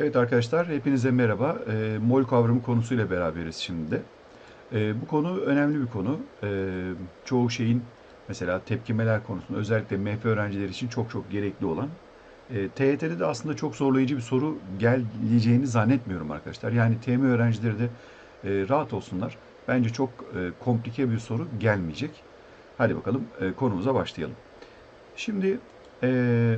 Evet arkadaşlar, hepinize merhaba. E, mol kavramı konusuyla beraberiz şimdi. E, bu konu önemli bir konu. E, çoğu şeyin mesela tepkimeler konusunda özellikle MF öğrencileri için çok çok gerekli olan. E, TYT'de de aslında çok zorlayıcı bir soru geleceğini zannetmiyorum arkadaşlar. Yani TM öğrencileri de e, rahat olsunlar. Bence çok e, komplike bir soru gelmeyecek. Hadi bakalım e, konumuza başlayalım. Şimdi e,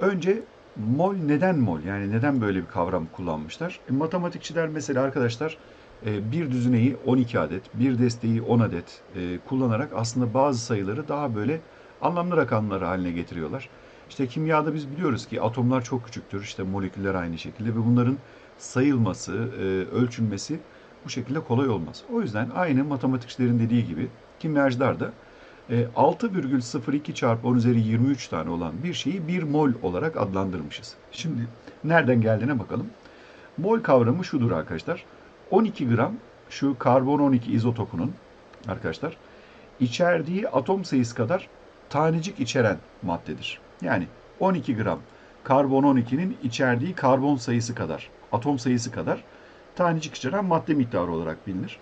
önce Mol neden mol? Yani neden böyle bir kavram kullanmışlar? E, matematikçiler mesela arkadaşlar e, bir düzineyi 12 adet, bir desteği 10 adet e, kullanarak aslında bazı sayıları daha böyle anlamlı rakamlar haline getiriyorlar. İşte kimyada biz biliyoruz ki atomlar çok küçüktür. İşte moleküller aynı şekilde ve bunların sayılması, e, ölçülmesi bu şekilde kolay olmaz. O yüzden aynı matematikçilerin dediği gibi kimyacılar da 6,02 e, çarpı 10 üzeri 23 tane olan bir şeyi 1 mol olarak adlandırmışız. Şimdi nereden geldiğine bakalım. Mol kavramı şudur arkadaşlar. 12 gram şu karbon 12 izotopunun arkadaşlar içerdiği atom sayısı kadar tanecik içeren maddedir. Yani 12 gram karbon 12'nin içerdiği karbon sayısı kadar, atom sayısı kadar tanecik içeren madde miktarı olarak bilinir.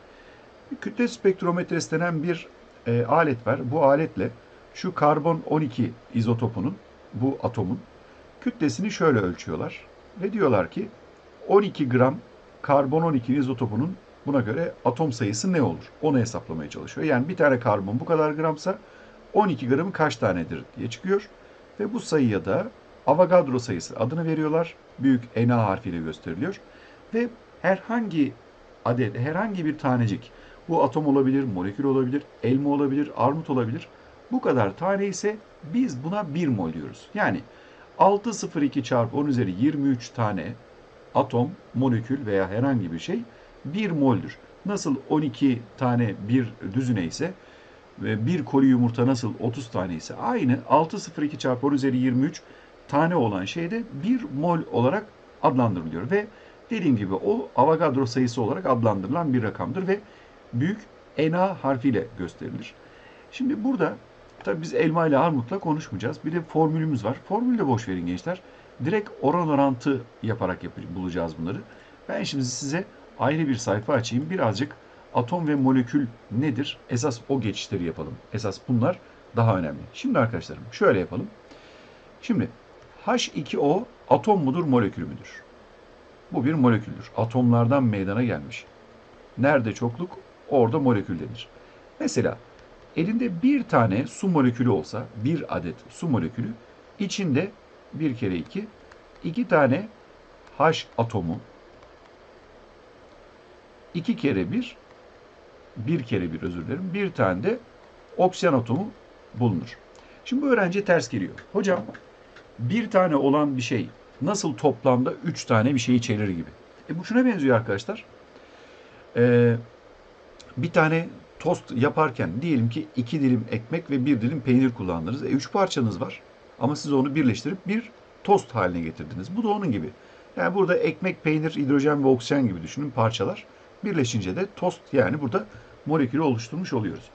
Kütle spektrometresi denen bir e, alet var. Bu aletle şu karbon 12 izotopunun, bu atomun kütlesini şöyle ölçüyorlar. Ve diyorlar ki 12 gram karbon 12 izotopunun buna göre atom sayısı ne olur? Onu hesaplamaya çalışıyor. Yani bir tane karbon bu kadar gramsa 12 gramı kaç tanedir diye çıkıyor. Ve bu sayıya da Avogadro sayısı adını veriyorlar. Büyük Na harfiyle gösteriliyor. Ve herhangi adet, herhangi bir tanecik bu atom olabilir, molekül olabilir, elma olabilir, armut olabilir. Bu kadar tane ise biz buna 1 mol diyoruz. Yani 602 çarpı 10 üzeri 23 tane atom, molekül veya herhangi bir şey 1 moldür. Nasıl 12 tane bir düzine ise ve bir koli yumurta nasıl 30 tane ise aynı 602 çarpı 10 üzeri 23 tane olan şey de 1 mol olarak adlandırılıyor ve dediğim gibi o Avogadro sayısı olarak adlandırılan bir rakamdır ve büyük ena harfiyle gösterilir. Şimdi burada tabii biz elma ile armutla konuşmayacağız. Bir de formülümüz var. Formülü de boş verin gençler. Direkt oran orantı yaparak yap bulacağız bunları. Ben şimdi size ayrı bir sayfa açayım. Birazcık atom ve molekül nedir? Esas o geçişleri yapalım. Esas bunlar daha önemli. Şimdi arkadaşlarım şöyle yapalım. Şimdi H2O atom mudur, molekül müdür? Bu bir moleküldür. Atomlardan meydana gelmiş. Nerede çokluk? Orada molekül denir. Mesela elinde bir tane su molekülü olsa, bir adet su molekülü, içinde bir kere iki, iki tane H atomu, iki kere bir, bir kere bir özür dilerim, bir tane de oksijen atomu bulunur. Şimdi bu öğrenci ters geliyor. Hocam bir tane olan bir şey nasıl toplamda üç tane bir şey içerir gibi. E bu şuna benziyor arkadaşlar. Ee, bir tane tost yaparken diyelim ki iki dilim ekmek ve bir dilim peynir kullandınız. E, üç parçanız var ama siz onu birleştirip bir tost haline getirdiniz. Bu da onun gibi. Yani burada ekmek, peynir, hidrojen ve oksijen gibi düşünün parçalar. Birleşince de tost yani burada molekülü oluşturmuş oluyoruz.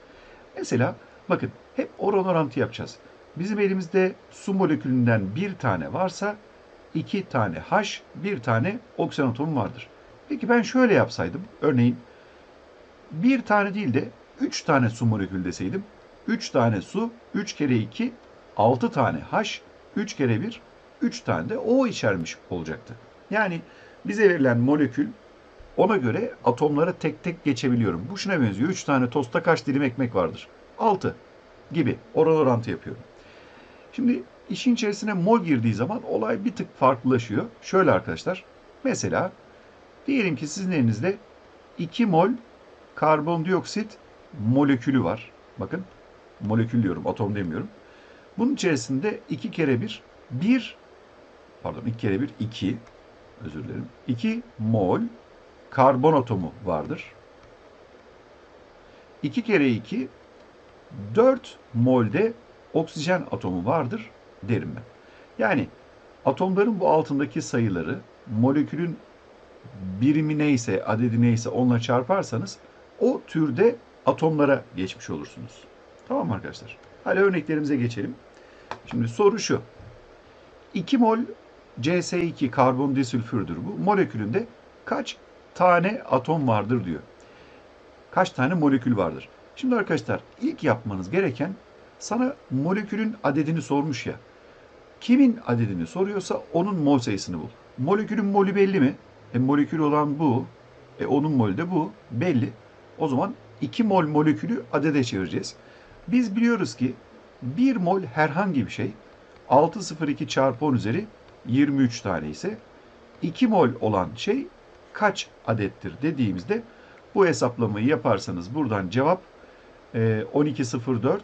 Mesela bakın hep oran orantı yapacağız. Bizim elimizde su molekülünden bir tane varsa iki tane H, bir tane oksijen atomu vardır. Peki ben şöyle yapsaydım. Örneğin bir tane değil de üç tane su molekülü deseydim. Üç tane su, üç kere iki, altı tane H, üç kere bir, üç tane de O içermiş olacaktı. Yani bize verilen molekül ona göre atomlara tek tek geçebiliyorum. Bu şuna benziyor. Üç tane tosta kaç dilim ekmek vardır? Altı gibi oran orantı yapıyorum. Şimdi işin içerisine mol girdiği zaman olay bir tık farklılaşıyor. Şöyle arkadaşlar. Mesela diyelim ki sizin elinizde 2 mol karbondioksit molekülü var. Bakın molekül diyorum, atom demiyorum. Bunun içerisinde 2 kere 1, 1 pardon 2 kere 1, 2 özür dilerim. 2 mol karbon atomu vardır. 2 kere 2 4 molde oksijen atomu vardır derim ben. Yani atomların bu altındaki sayıları molekülün birimi neyse, adedi neyse onunla çarparsanız o türde atomlara geçmiş olursunuz. Tamam mı arkadaşlar? Hadi örneklerimize geçelim. Şimdi soru şu. 2 mol CS2 karbon disülfürdür bu. Molekülünde kaç tane atom vardır diyor. Kaç tane molekül vardır? Şimdi arkadaşlar ilk yapmanız gereken sana molekülün adedini sormuş ya. Kimin adedini soruyorsa onun mol sayısını bul. Molekülün molü belli mi? E, molekül olan bu. E, onun molü de bu. Belli. O zaman 2 mol molekülü adede çevireceğiz. Biz biliyoruz ki 1 mol herhangi bir şey 602 çarpı 10 üzeri 23 tane ise 2 mol olan şey kaç adettir dediğimizde bu hesaplamayı yaparsanız buradan cevap e, 1204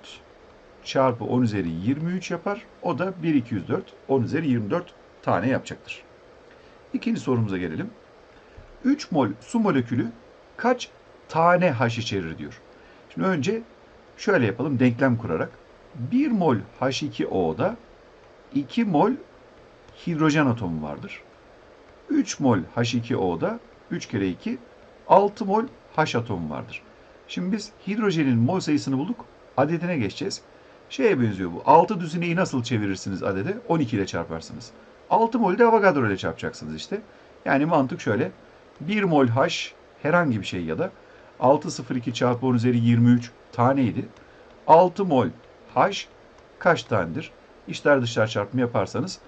çarpı 10 üzeri 23 yapar. O da 1204 10 üzeri 24 tane yapacaktır. İkinci sorumuza gelelim. 3 mol su molekülü kaç tane H içerir diyor. Şimdi önce şöyle yapalım denklem kurarak. 1 mol H2O'da 2 mol hidrojen atomu vardır. 3 mol H2O'da 3 kere 2 6 mol H atomu vardır. Şimdi biz hidrojenin mol sayısını bulduk. Adedine geçeceğiz. Şeye benziyor bu. 6 düzineyi nasıl çevirirsiniz adede? 12 ile çarparsınız. 6 mol de Avogadro ile çarpacaksınız işte. Yani mantık şöyle. 1 mol H herhangi bir şey ya da 602 çarpı 10 üzeri 23 taneydi. 6 mol H kaç tanedir? İçler dışlar çarpımı yaparsanız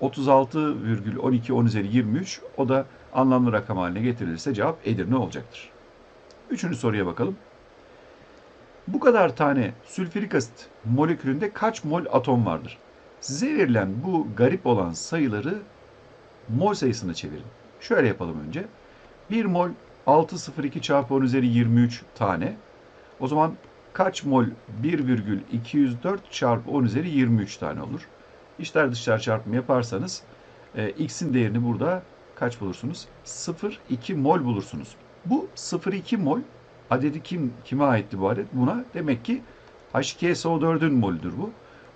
36,12 10 üzeri 23 o da anlamlı rakam haline getirilirse cevap Edirne olacaktır. Üçüncü soruya bakalım. Bu kadar tane sülfürik asit molekülünde kaç mol atom vardır? Size verilen bu garip olan sayıları mol sayısına çevirin. Şöyle yapalım önce. 1 mol 602 çarpı 10 üzeri 23 tane. O zaman kaç mol 1,204 çarpı 10 üzeri 23 tane olur. İçler dışlar çarpımı yaparsanız e, x'in değerini burada kaç bulursunuz? 0,2 mol bulursunuz. Bu 0,2 mol adedi kim kime aitti bu adet? Buna demek ki H2SO4'ün molüdür bu.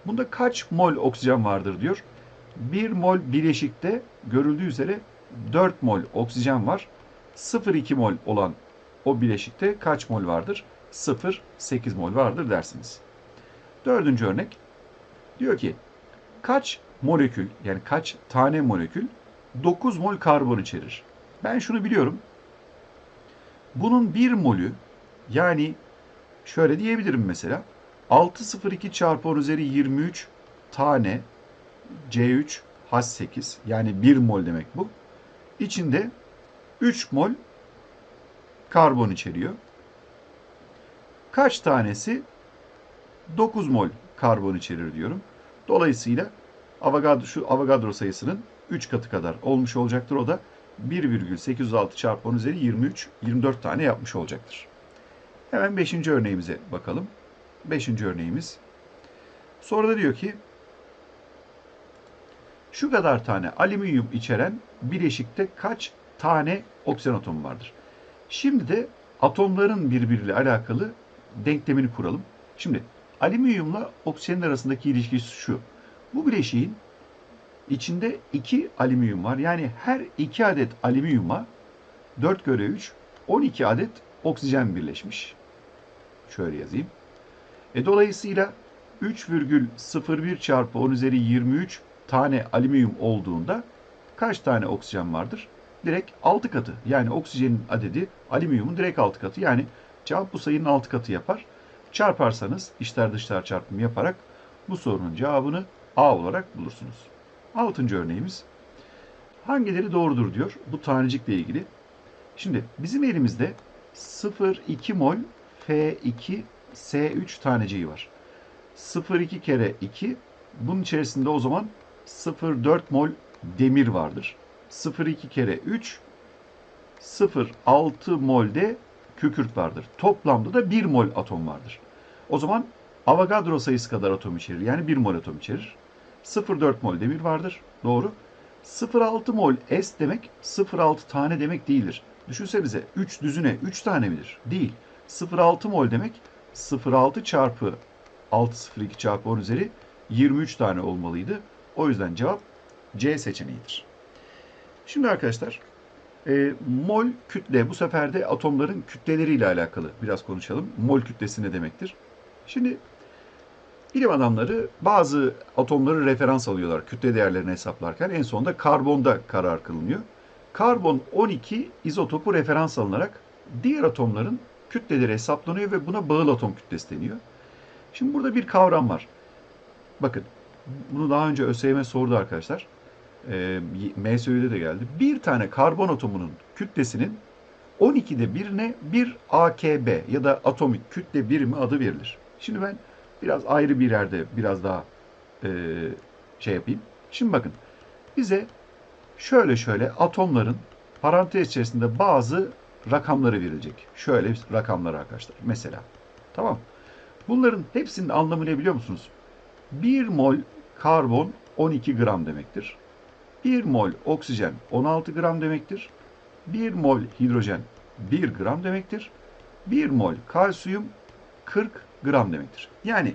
Bunda kaç mol oksijen vardır diyor. 1 mol bileşikte görüldüğü üzere 4 mol oksijen var. 0,2 mol olan o bileşikte kaç mol vardır? 0,8 mol vardır dersiniz. Dördüncü örnek. Diyor ki kaç molekül yani kaç tane molekül 9 mol karbon içerir? Ben şunu biliyorum. Bunun 1 molü yani şöyle diyebilirim mesela 602 çarpı 10 üzeri 23 tane C3 H8 yani 1 mol demek bu. İçinde 3 mol karbon içeriyor. Kaç tanesi 9 mol karbon içerir diyorum. Dolayısıyla Avogadro, şu Avogadro sayısının 3 katı kadar olmuş olacaktır. O da 1,806 çarpı 10 üzeri 23, 24 tane yapmış olacaktır. Hemen 5. örneğimize bakalım. 5. örneğimiz. Sonra da diyor ki şu kadar tane alüminyum içeren bileşikte kaç tane oksijen atomu vardır? Şimdi de atomların birbiriyle alakalı denklemini kuralım. Şimdi alüminyumla oksijenin arasındaki ilişki şu. Bu bileşiğin içinde 2 alüminyum var. Yani her 2 adet alüminyuma 4 göre 3 12 adet oksijen birleşmiş. Şöyle yazayım. E dolayısıyla 3,01 çarpı 10 üzeri 23 tane alüminyum olduğunda kaç tane oksijen vardır? Direkt 6 katı. Yani oksijenin adedi alüminyumun direkt 6 katı. Yani cevap bu sayının 6 katı yapar. Çarparsanız içler dışlar çarpımı yaparak bu sorunun cevabını A olarak bulursunuz. Altıncı örneğimiz. Hangileri doğrudur diyor bu tanecikle ilgili. Şimdi bizim elimizde 0,2 mol F2 S3 taneciği var. 0,2 kere 2 bunun içerisinde o zaman 0,4 mol demir vardır. 0,2 kere 3 0,6 mol de kükürt vardır. Toplamda da 1 mol atom vardır. O zaman Avogadro sayısı kadar atom içerir. Yani 1 mol atom içerir. 0,4 mol demir vardır. Doğru. 0,6 mol S demek 0,6 tane demek değildir. Düşünsenize 3 düzüne 3 tane midir? Değil. 0,6 mol demek 0,6 çarpı 6,02 çarpı 10 üzeri 23 tane olmalıydı. O yüzden cevap C seçeneğidir. Şimdi arkadaşlar e, mol kütle bu sefer de atomların kütleleriyle alakalı biraz konuşalım. Mol kütlesi ne demektir? Şimdi bilim adamları bazı atomları referans alıyorlar kütle değerlerini hesaplarken. En sonunda karbonda karar kılınıyor. Karbon 12 izotopu referans alınarak diğer atomların kütleleri hesaplanıyor ve buna bağıl atom kütlesi deniyor. Şimdi burada bir kavram var. Bakın bunu daha önce ÖSYM sordu arkadaşlar. E, MSÜ'de de geldi. Bir tane karbon atomunun kütlesinin 12'de birine bir AKB ya da atomik kütle birimi adı verilir. Şimdi ben biraz ayrı bir yerde biraz daha e, şey yapayım. Şimdi bakın bize şöyle şöyle atomların parantez içerisinde bazı rakamları verilecek. Şöyle rakamlar arkadaşlar. Mesela. Tamam. Bunların hepsinin anlamı ne biliyor musunuz? 1 mol karbon 12 gram demektir. 1 mol oksijen 16 gram demektir. 1 mol hidrojen 1 gram demektir. 1 mol kalsiyum 40 gram demektir. Yani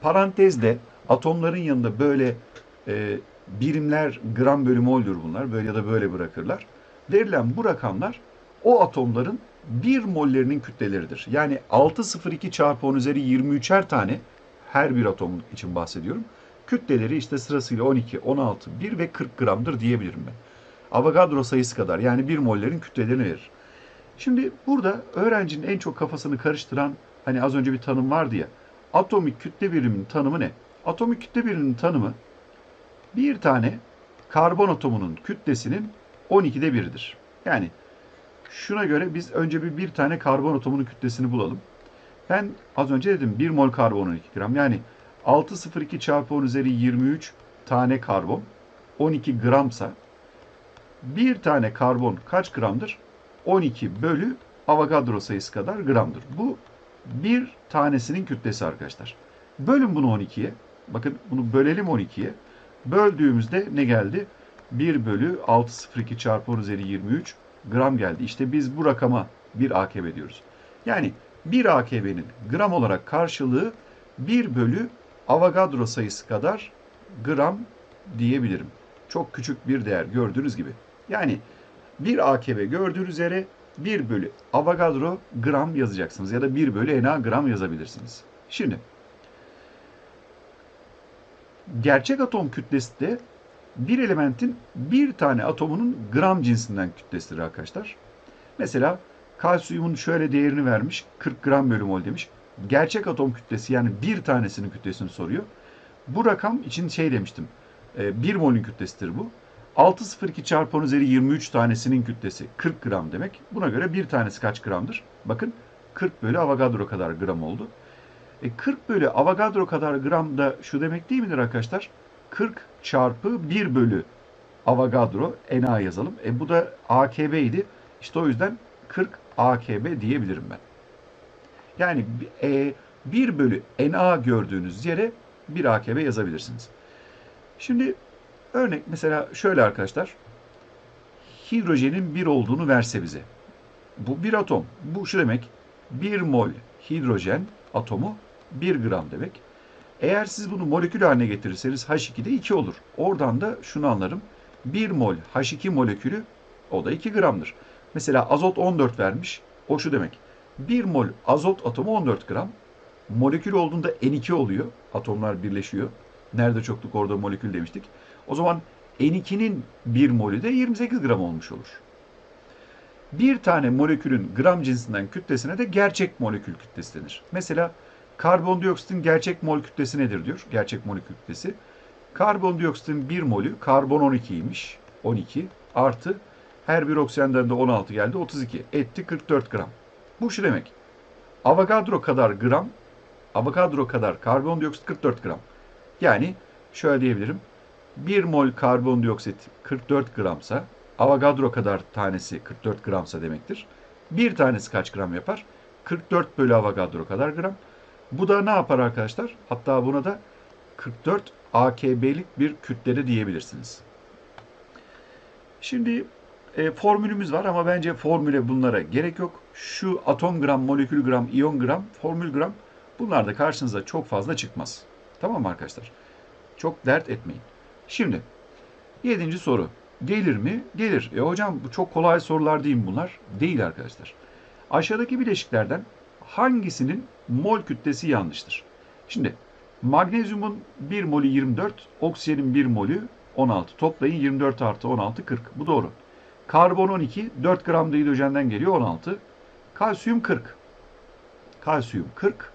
parantezde atomların yanında böyle e, birimler gram bölü moldür bunlar. Böyle ya da böyle bırakırlar. Verilen bu rakamlar o atomların 1 mollerinin kütleleridir. Yani 602 çarpı 10 üzeri 23'er tane her bir atom için bahsediyorum. Kütleleri işte sırasıyla 12, 16, 1 ve 40 gramdır diyebilirim ben. Avogadro sayısı kadar yani 1 mollerin kütlelerini verir. Şimdi burada öğrencinin en çok kafasını karıştıran hani az önce bir tanım vardı ya. Atomik kütle biriminin tanımı ne? Atomik kütle biriminin tanımı bir tane karbon atomunun kütlesinin 12'de 1'idir. Yani şuna göre biz önce bir, bir tane karbon atomunun kütlesini bulalım. Ben az önce dedim 1 mol karbon 12 gram. Yani 602 çarpı 10 üzeri 23 tane karbon 12 gramsa bir tane karbon kaç gramdır? 12 bölü Avogadro sayısı kadar gramdır. Bu bir tanesinin kütlesi arkadaşlar. Bölün bunu 12'ye. Bakın bunu bölelim 12'ye. Böldüğümüzde ne geldi? 1 bölü 602 çarpı 10 üzeri 23 gram geldi. İşte biz bu rakama 1 AKB diyoruz. Yani 1 AKB'nin gram olarak karşılığı 1 bölü Avogadro sayısı kadar gram diyebilirim. Çok küçük bir değer gördüğünüz gibi. Yani 1 AKB gördüğünüz yere 1 bölü Avogadro gram yazacaksınız ya da 1 bölü Na gram yazabilirsiniz. Şimdi gerçek atom kütlesi de bir elementin bir tane atomunun gram cinsinden kütlesidir arkadaşlar. Mesela kalsiyumun şöyle değerini vermiş 40 gram bölü mol demiş. Gerçek atom kütlesi yani bir tanesinin kütlesini soruyor. Bu rakam için şey demiştim. 1 molün kütlesidir bu. 602 çarpı 10 üzeri 23 tanesinin kütlesi 40 gram demek. Buna göre bir tanesi kaç gramdır? Bakın 40 bölü Avogadro kadar gram oldu. E 40 bölü Avogadro kadar gram da şu demek değil midir arkadaşlar? 40 çarpı 1 bölü Avogadro Na yazalım. E bu da AKB idi. İşte o yüzden 40 AKB diyebilirim ben. Yani e, 1 bölü Na gördüğünüz yere 1 AKB yazabilirsiniz. Şimdi örnek mesela şöyle arkadaşlar. Hidrojenin 1 olduğunu verse bize. Bu bir atom. Bu şu demek. 1 mol hidrojen atomu 1 gram demek. Eğer siz bunu molekül haline getirirseniz H2'de 2 olur. Oradan da şunu anlarım. 1 mol H2 molekülü o da 2 gramdır. Mesela azot 14 vermiş. O şu demek. 1 mol azot atomu 14 gram. Molekül olduğunda N2 oluyor. Atomlar birleşiyor. Nerede çokluk orada molekül demiştik. O zaman N2'nin 1 molü de 28 gram olmuş olur. Bir tane molekülün gram cinsinden kütlesine de gerçek molekül kütlesi denir. Mesela karbondioksitin gerçek mol kütlesi nedir diyor. Gerçek molekül kütlesi. Karbondioksitin 1 molü karbon 12'ymiş. 12 artı her bir oksijenden de 16 geldi 32 etti 44 gram. Bu şu demek. Avogadro kadar gram, Avogadro kadar karbondioksit 44 gram. Yani şöyle diyebilirim. 1 mol karbondioksit 44 gramsa, Avogadro kadar tanesi 44 gramsa demektir. Bir tanesi kaç gram yapar? 44 bölü Avogadro kadar gram. Bu da ne yapar arkadaşlar? Hatta buna da 44 AKB'lik bir kütlede diyebilirsiniz. Şimdi e, formülümüz var ama bence formüle bunlara gerek yok. Şu atom gram, molekül gram, iyon gram, formül gram bunlar da karşınıza çok fazla çıkmaz. Tamam mı arkadaşlar? Çok dert etmeyin. Şimdi yedinci soru. Gelir mi? Gelir. E hocam bu çok kolay sorular değil bunlar? Değil arkadaşlar. Aşağıdaki bileşiklerden hangisinin mol kütlesi yanlıştır? Şimdi Magnezyumun 1 molü 24, oksijenin 1 molü 16. Toplayın 24 artı 16 40. Bu doğru. Karbon 12, 4 gram da hidrojenden geliyor 16. Kalsiyum 40. Kalsiyum 40.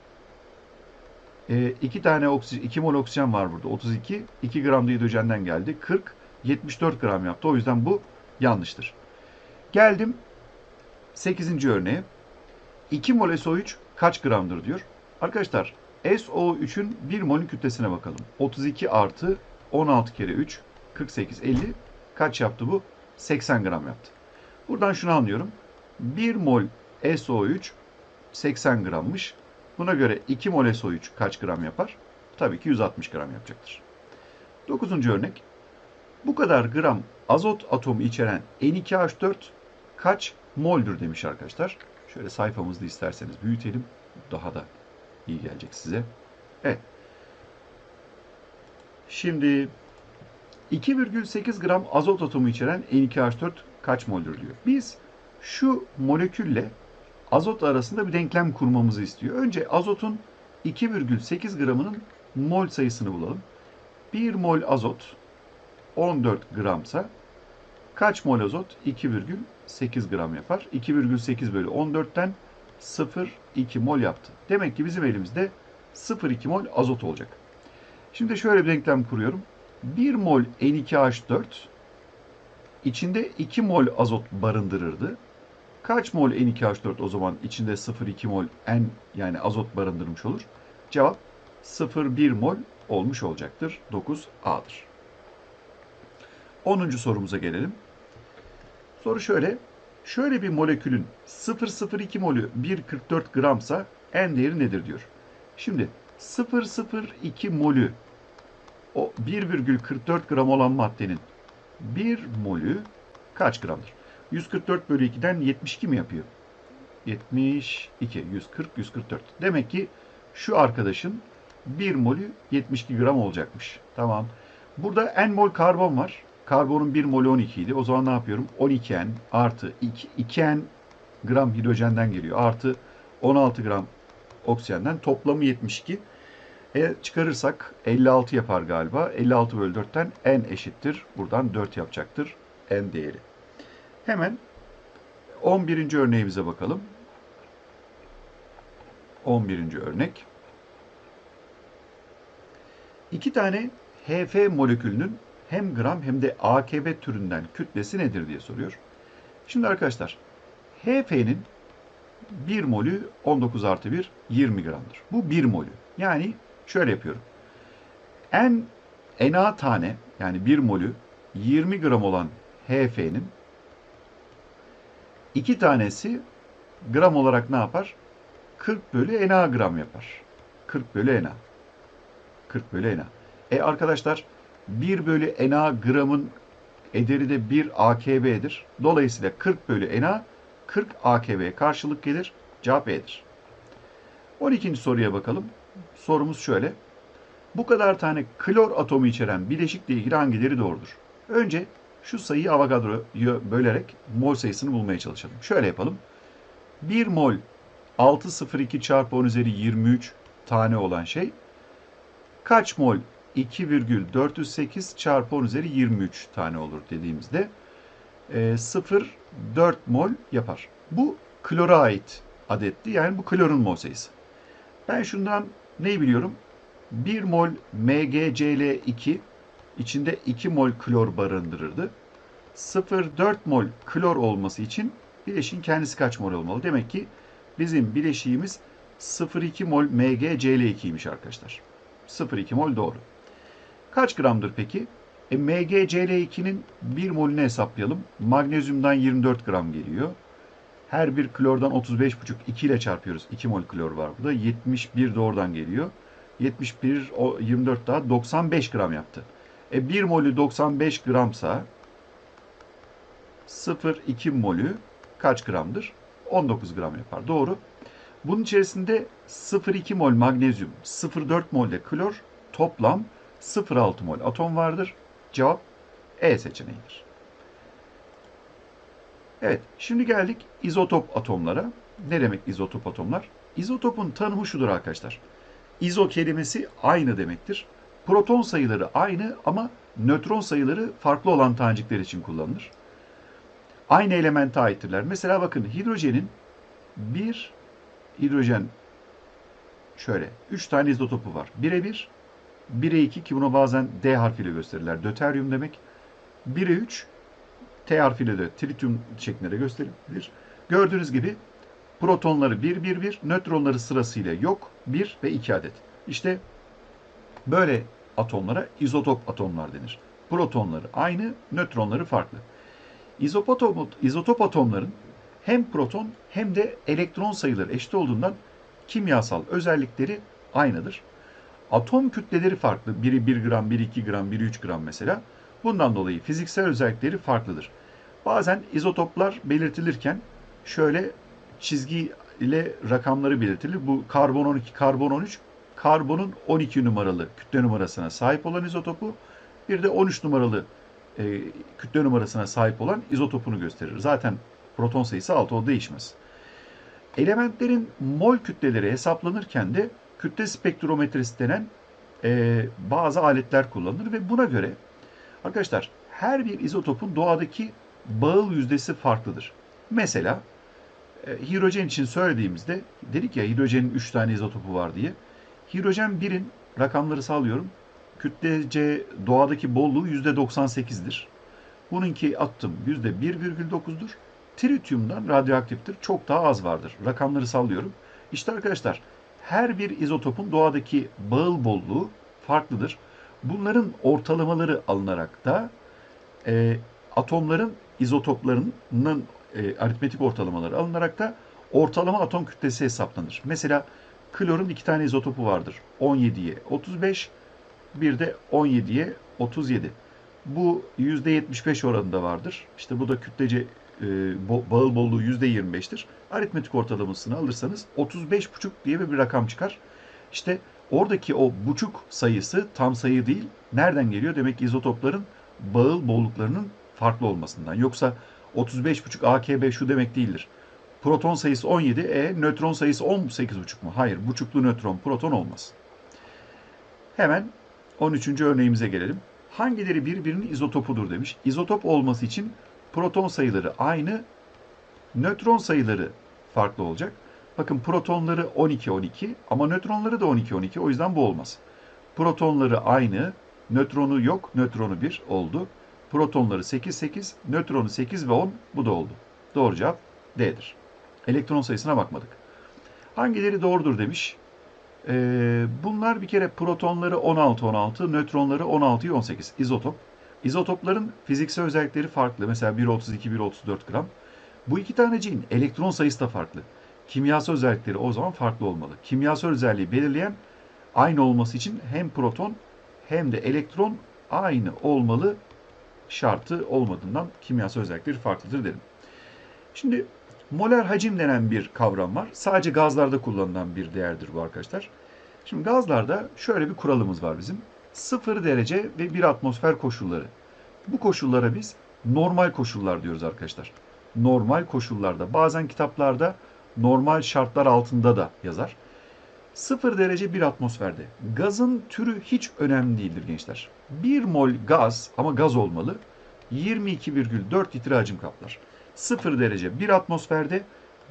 E, 2 tane oksijen, 2 mol oksijen var burada. 32. 2 gram da hidrojenden geldi. 40. 74 gram yaptı. O yüzden bu yanlıştır. Geldim 8. örneğe. 2 mol SO3 kaç gramdır diyor. Arkadaşlar SO3'ün 1 molün kütlesine bakalım. 32 artı 16 kere 3 48 50 kaç yaptı bu? 80 gram yaptı. Buradan şunu anlıyorum. 1 mol SO3 80 grammış. Buna göre 2 mol SO3 kaç gram yapar? Tabii ki 160 gram yapacaktır. 9. örnek. Bu kadar gram azot atomu içeren N2H4 kaç moldür demiş arkadaşlar. Şöyle sayfamızda isterseniz büyütelim. Daha da iyi gelecek size. Evet. Şimdi 2,8 gram azot atomu içeren N2H4 kaç moldür diyor. Biz şu molekülle azot arasında bir denklem kurmamızı istiyor. Önce azotun 2,8 gramının mol sayısını bulalım. 1 mol azot 14 gramsa kaç mol azot? 2,8 gram yapar. 2,8 bölü 14'ten 0,2 mol yaptı. Demek ki bizim elimizde 0,2 mol azot olacak. Şimdi şöyle bir denklem kuruyorum. 1 mol N2H4 içinde 2 mol azot barındırırdı. Kaç mol N2H4 o zaman içinde 0,2 mol N yani azot barındırmış olur? Cevap 0,1 mol olmuş olacaktır. 9A'dır. 10. sorumuza gelelim. Soru şöyle. Şöyle bir molekülün 0,02 molü 1,44 gramsa N değeri nedir diyor. Şimdi 0,02 molü o 1,44 gram olan maddenin 1 molü kaç gramdır? 144 bölü 2'den 72 mi yapıyor? 72, 140, 144. Demek ki şu arkadaşın 1 molü 72 gram olacakmış. Tamam. Burada n mol karbon var. Karbonun 1 molü 12 idi. O zaman ne yapıyorum? 12n artı 2, 2n gram hidrojenden geliyor. Artı 16 gram oksijenden. Toplamı 72. E, çıkarırsak 56 yapar galiba. 56 bölü 4'ten n eşittir. Buradan 4 yapacaktır n değeri. Hemen 11. örneğimize bakalım. 11. örnek. İki tane HF molekülünün hem gram hem de AKB türünden kütlesi nedir diye soruyor. Şimdi arkadaşlar HF'nin 1 molü 19 artı 1 20 gramdır. Bu 1 molü. Yani şöyle yapıyorum. En Na tane yani 1 molü 20 gram olan HF'nin iki tanesi gram olarak ne yapar? 40 bölü Na gram yapar. 40 bölü Na. 40 bölü Na. E arkadaşlar 1 bölü Na gramın ederi de 1 AKB'dir. Dolayısıyla 40 bölü Na 40 AKB karşılık gelir. Cevap E'dir. 12. soruya bakalım. Sorumuz şöyle. Bu kadar tane klor atomu içeren bileşikle ilgili hangileri doğrudur? Önce şu sayıyı Avogadro'ya bölerek mol sayısını bulmaya çalışalım. Şöyle yapalım. 1 mol 602 çarpı 10 üzeri 23 tane olan şey kaç mol 2,408 çarpı 10 üzeri 23 tane olur dediğimizde e, 0,4 mol yapar. Bu klora ait adetti. Yani bu klorun mol sayısı. Ben şundan neyi biliyorum? 1 mol MgCl2 içinde 2 mol klor barındırırdı. 0,4 mol klor olması için bileşiğin kendisi kaç mol olmalı? Demek ki bizim bileşiğimiz 0,2 mol MgCl2'ymiş arkadaşlar. 0,2 mol doğru. Kaç gramdır peki? E, MgCl2'nin 1 molünü hesaplayalım. Magnezyumdan 24 gram geliyor. Her bir klordan 35,5 2 ile çarpıyoruz. 2 mol klor var burada. 71 de oradan geliyor. 71 o 24 daha 95 gram yaptı. E 1 molü 95 gramsa 0,2 molü kaç gramdır? 19 gram yapar. Doğru. Bunun içerisinde 0,2 mol magnezyum, 0,4 mol de klor, toplam 0,6 mol atom vardır. Cevap E seçeneğidir. Evet, şimdi geldik izotop atomlara. Ne demek izotop atomlar? İzotopun tanımı şudur arkadaşlar. izo kelimesi aynı demektir. Proton sayıları aynı ama nötron sayıları farklı olan tanecikler için kullanılır. Aynı elemente aittirler. Mesela bakın hidrojenin bir hidrojen şöyle 3 tane izotopu var. 1'e 1, 1'e 2 ki buna bazen D harfiyle gösterirler. Döteryum demek. 1'e 3 T harfiyle de tritium şeklinde de gösterilir. Gördüğünüz gibi protonları 1, 1, 1, nötronları sırasıyla yok 1 ve 2 adet. İşte böyle atomlara izotop atomlar denir. Protonları aynı, nötronları farklı. İzotop, atom, izotop atomların hem proton hem de elektron sayıları eşit olduğundan kimyasal özellikleri aynıdır. Atom kütleleri farklı. Biri 1 gram, biri 2 gram, biri 3 gram mesela. Bundan dolayı fiziksel özellikleri farklıdır. Bazen izotoplar belirtilirken şöyle çizgi ile rakamları belirtilir. Bu karbon 12, karbon 13, karbonun 12 numaralı kütle numarasına sahip olan izotopu, bir de 13 numaralı e, kütle numarasına sahip olan izotopunu gösterir. Zaten proton sayısı 6 o değişmez. Elementlerin mol kütleleri hesaplanırken de kütle spektrometresi denen e, bazı aletler kullanılır ve buna göre arkadaşlar her bir izotopun doğadaki bağıl yüzdesi farklıdır. Mesela e, hidrojen için söylediğimizde dedik ya hidrojenin 3 tane izotopu var diye. Hidrojen 1'in rakamları sağlıyorum. Kütlece doğadaki bolluğu %98'dir. Bununki attım %1,9'dur. Tritiumdan radyoaktiftir. Çok daha az vardır. Rakamları sallıyorum. İşte arkadaşlar her bir izotopun doğadaki bağıl bolluğu farklıdır. Bunların ortalamaları alınarak da e, atomların izotoplarının e, aritmetik ortalamaları alınarak da ortalama atom kütlesi hesaplanır. Mesela klorun iki tane izotopu vardır. 17'ye 35, bir de 17'ye 37. Bu %75 oranında vardır. İşte bu da kütlece e, bağıl bolluğu %25'tir. Aritmetik ortalamasını alırsanız 35,5 diye bir rakam çıkar. İşte oradaki o buçuk sayısı tam sayı değil. Nereden geliyor? Demek ki izotopların bağıl bolluklarının farklı olmasından. Yoksa 35,5 AKB şu demek değildir. Proton sayısı 17, e nötron sayısı 18,5 mu? Hayır, buçuklu nötron, proton olmaz. Hemen 13. örneğimize gelelim. Hangileri birbirinin izotopudur demiş. İzotop olması için proton sayıları aynı, nötron sayıları farklı olacak. Bakın protonları 12 12 ama nötronları da 12 12 o yüzden bu olmaz. Protonları aynı, nötronu yok, nötronu 1 oldu. Protonları 8 8, nötronu 8 ve 10 bu da oldu. Doğru cevap D'dir. Elektron sayısına bakmadık. Hangileri doğrudur demiş. Ee, bunlar bir kere protonları 16 16, nötronları 16 18 izotop. İzotopların fiziksel özellikleri farklı. Mesela 1.32, 1.34 gram. Bu iki taneciğin elektron sayısı da farklı. Kimyasal özellikleri o zaman farklı olmalı. Kimyasal özelliği belirleyen aynı olması için hem proton hem de elektron aynı olmalı şartı olmadığından kimyasal özellikleri farklıdır derim. Şimdi molar hacim denen bir kavram var. Sadece gazlarda kullanılan bir değerdir bu arkadaşlar. Şimdi gazlarda şöyle bir kuralımız var bizim. 0 derece ve 1 atmosfer koşulları. Bu koşullara biz normal koşullar diyoruz arkadaşlar. Normal koşullarda bazen kitaplarda normal şartlar altında da yazar. 0 derece 1 atmosferde. Gazın türü hiç önemli değildir gençler. 1 mol gaz ama gaz olmalı 22,4 litre hacim kaplar. 0 derece 1 atmosferde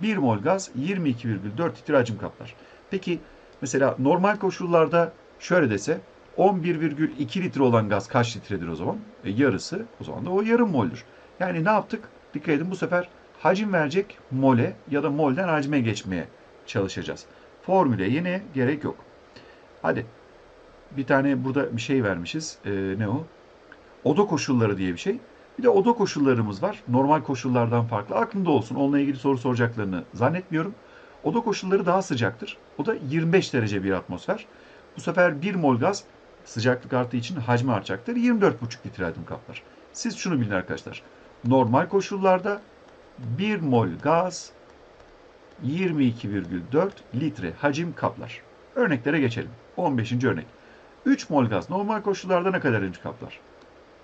1 mol gaz 22,4 litre hacim kaplar. Peki mesela normal koşullarda şöyle dese 11,2 litre olan gaz kaç litredir o zaman? E, yarısı o zaman da o yarım moldür. Yani ne yaptık? Dikkat edin bu sefer hacim verecek mole ya da molden hacme geçmeye çalışacağız. Formüle yine gerek yok. Hadi bir tane burada bir şey vermişiz. Ee, ne o? Oda koşulları diye bir şey. Bir de oda koşullarımız var. Normal koşullardan farklı. Aklında olsun. Onunla ilgili soru soracaklarını zannetmiyorum. Oda koşulları daha sıcaktır. O da 25 derece bir atmosfer. Bu sefer 1 mol gaz sıcaklık arttığı için hacmi artacaktır. 24,5 litre hacim kaplar. Siz şunu bilin arkadaşlar. Normal koşullarda 1 mol gaz 22,4 litre hacim kaplar. Örneklere geçelim. 15. örnek. 3 mol gaz normal koşullarda ne kadar hacim kaplar?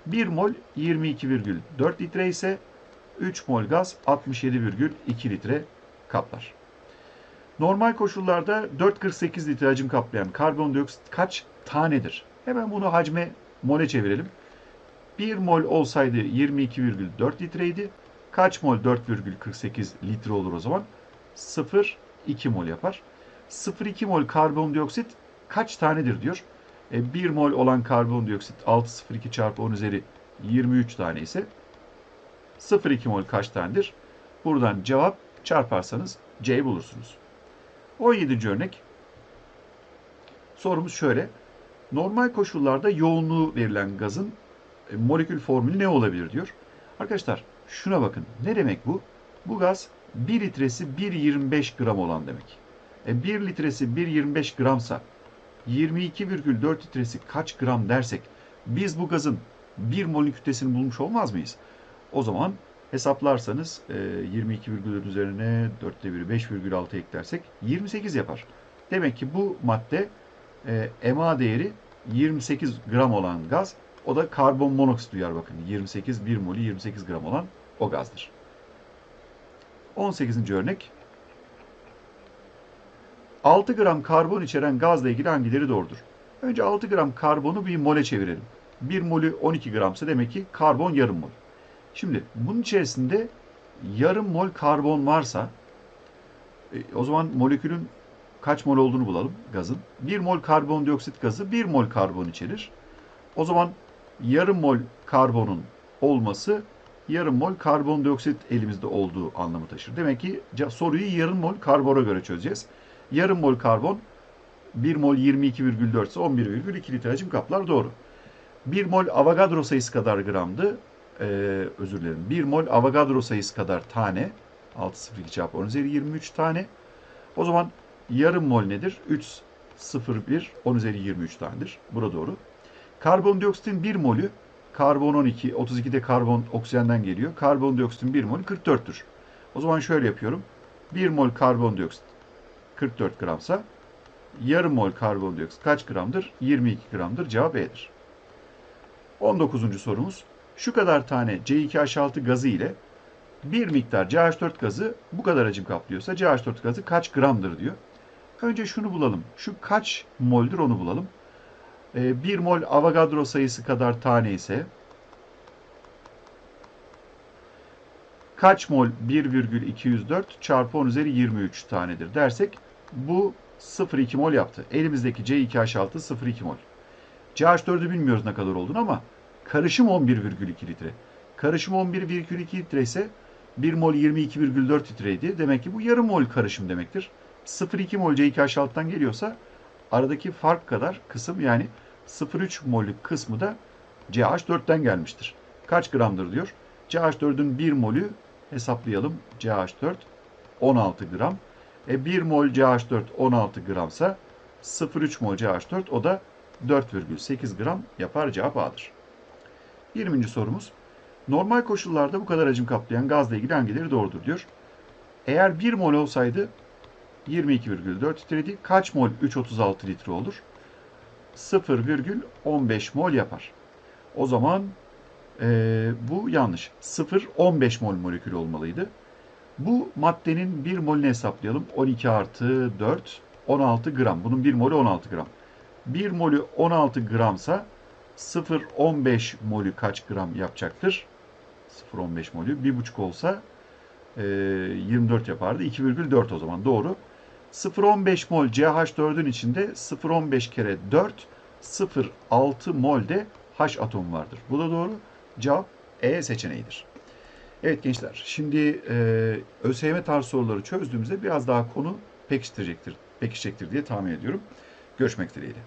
1 mol 22,4 litre ise 3 mol gaz 67,2 litre kaplar. Normal koşullarda 4.48 litre hacim kaplayan karbondioksit kaç tanedir? Hemen bunu hacme mole çevirelim. 1 mol olsaydı 22,4 litreydi. Kaç mol 4,48 litre olur o zaman? 0,2 mol yapar. 0,2 mol karbondioksit kaç tanedir diyor. E, 1 mol olan karbondioksit 6,02 çarpı 10 üzeri 23 tane ise 0,2 mol kaç tanedir? Buradan cevap çarparsanız C bulursunuz. 17. örnek. Sorumuz şöyle. Normal koşullarda yoğunluğu verilen gazın e, molekül formülü ne olabilir diyor. Arkadaşlar şuna bakın. Ne demek bu? Bu gaz 1 litresi 1.25 gram olan demek. E 1 litresi 1.25 gramsa 22,4 litresi kaç gram dersek biz bu gazın 1 molün kütlesini bulmuş olmaz mıyız? O zaman hesaplarsanız e, 22,4 üzerine 4'te 1'i 5,6 eklersek 28 yapar. Demek ki bu madde e, MA değeri 28 gram olan gaz o da karbon monoksit duyar bakın. 28 1 molü 28 gram olan o gazdır. 18. örnek. 6 gram karbon içeren gazla ilgili hangileri doğrudur? Önce 6 gram karbonu bir mole çevirelim. 1 molü 12 gramsa demek ki karbon yarım mol. Şimdi bunun içerisinde yarım mol karbon varsa e, o zaman molekülün kaç mol olduğunu bulalım gazın. 1 mol karbondioksit gazı 1 mol karbon içerir. O zaman yarım mol karbonun olması yarım mol karbondioksit elimizde olduğu anlamı taşır. Demek ki soruyu yarım mol karbona göre çözeceğiz. Yarım mol karbon 1 mol 22,4 ise 11,2 litre hacim kaplar doğru. 1 mol Avogadro sayısı kadar gramdı. Ee, özür dilerim. 1 mol Avogadro sayısı kadar tane. 6,02 çarpı 10 üzeri 23 tane. O zaman yarım mol nedir? 3,01 10 üzeri 23 tanedir. Bura doğru. Karbondioksitin 1 molü karbon 12, 32'de karbon oksijenden geliyor. Karbondioksitin 1 molü 44'tür. O zaman şöyle yapıyorum. 1 mol karbondioksit 44 gramsa yarım mol karbondioksit kaç gramdır? 22 gramdır. Cevap E'dir. 19. sorumuz. Şu kadar tane C2H6 gazı ile bir miktar CH4 gazı bu kadar hacim kaplıyorsa CH4 gazı kaç gramdır diyor. Önce şunu bulalım. Şu kaç mol'dür onu bulalım. 1 mol Avogadro sayısı kadar tane ise kaç mol 1,204 çarpı 10 üzeri 23 tanedir dersek bu 0,2 mol yaptı. Elimizdeki C2H6 0,2 mol. CH4'ü bilmiyoruz ne kadar olduğunu ama karışım 11,2 litre. Karışım 11,2 litre ise 1 mol 22,4 litreydi. Demek ki bu yarım mol karışım demektir. 0,2 mol C2H6'dan geliyorsa aradaki fark kadar kısım yani 0,3 mol'lük kısmı da CH4'ten gelmiştir. Kaç gramdır diyor. CH4'ün 1 molü hesaplayalım. CH4 16 gram. E 1 mol CH4 16 gramsa 0,3 mol CH4 o da 4,8 gram yapar cevap A'dır. 20. sorumuz. Normal koşullarda bu kadar hacim kaplayan gazla ilgili hangileri doğrudur diyor. Eğer 1 mol olsaydı 22,4 litreydi. Kaç mol 3,36 litre olur? 0,15 mol yapar. O zaman e, bu yanlış. 0,15 mol molekül olmalıydı. Bu maddenin 1 molünü hesaplayalım. 12 artı 4, 16 gram. Bunun 1 molü 16 gram. 1 molü 16 gramsa 0,15 molü kaç gram yapacaktır? 0,15 molü. 1,5 olsa e, 24 yapardı. 2,4 o zaman doğru. 0,15 mol CH4'ün içinde 0,15 kere 4, 0,6 mol de H atomu vardır. Bu da doğru. Cevap E seçeneğidir. Evet gençler, şimdi e, ÖSYM tarzı soruları çözdüğümüzde biraz daha konu pekiştirecektir, pekişecektir diye tahmin ediyorum. Görüşmek dileğiyle.